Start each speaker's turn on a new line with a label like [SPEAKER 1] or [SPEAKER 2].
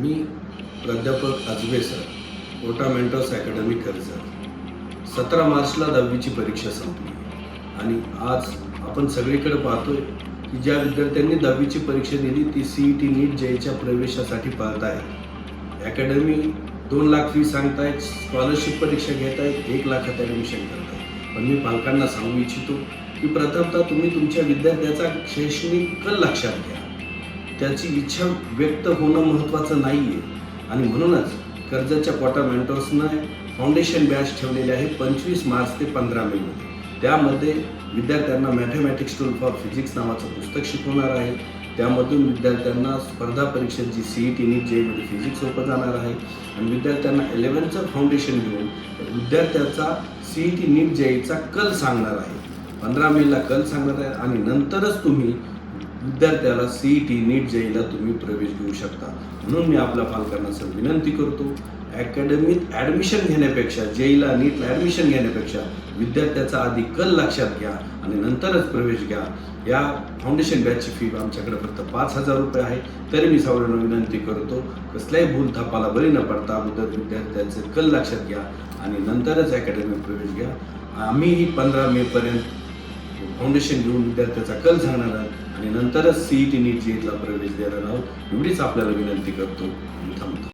[SPEAKER 1] मी प्राध्यापक आजबे सर ओटामेंटॉस अकॅडमी कर्जत सतरा मार्चला दहावीची परीक्षा संपली आणि आज आपण सगळीकडे पाहतोय की ज्या विद्यार्थ्यांनी दहावीची परीक्षा दिली ती सी ई टी नीट जेच्या प्रवेशासाठी पाहत आहेत. अकॅडमी दोन लाख फी सांगतायत स्कॉलरशिप परीक्षा घेत आहेत एक लाखात ॲडमिशन करत आहेत पण मी पालकांना सांगू इच्छितो की प्रथमतः तुम्ही तुमच्या विद्यार्थ्याचा शैक्षणिक कल लक्षात घ्या. त्याची इच्छा व्यक्त होणं महत्त्वाचं नाही आहे आणि म्हणूनच कर्जाच्या कोटा मेंटर्सनं फाउंडेशन बॅच ठेवलेले आहे पंचवीस मार्च ते पंधरा मेमध्ये त्यामध्ये विद्यार्थ्यांना मॅथमॅटिक्स टूल फॉर फिजिक्स नावाचं पुस्तक शिकवणार आहे. त्यामधून विद्यार्थ्यांना स्पर्धा परीक्षेची सी ई टी नीट जेमध्ये फिजिक्स सोपं जाणार आहे. आणि विद्यार्थ्यांना इलेवनचं फाउंडेशन घेऊन विद्यार्थ्याचा सी ई टी नीट जेईचा कल सांगणार आहे. पंधरा मेला कल सांगणार आहे आणि नंतरच तुम्ही विद्यार्थ्याला सी ई टी नीट जेईला तुम्ही प्रवेश घेऊ शकता. म्हणून मी आपल्या पालकांना सर विनंती करतो अकॅडमीत ॲडमिशन घेण्यापेक्षा जेईला नीटला ॲडमिशन घेण्यापेक्षा विद्यार्थ्याचा आधी कल लक्षात घ्या आणि नंतरच प्रवेश घ्या. या फाउंडेशन बॅचची फी आमच्याकडे फक्त पाच हजार रुपये आहे. तरी मी सर्वांना विनंती करतो कसल्याही भूल थापाला बळी न पडता अगोदर विद्यार्थ्यांचे कल लक्षात घ्या आणि नंतरच अकॅडमीत प्रवेश घ्या. आम्हीही पंधरा मेपर्यंत फाउंडेशन घेऊन विद्यार्थ्याचा कल सांगणार आहोत आणि नंतरच सीईटी नीट जेईला प्रवेश देणार आहोत एवढीच आपल्याला विनंती करतो आणि थांबतो.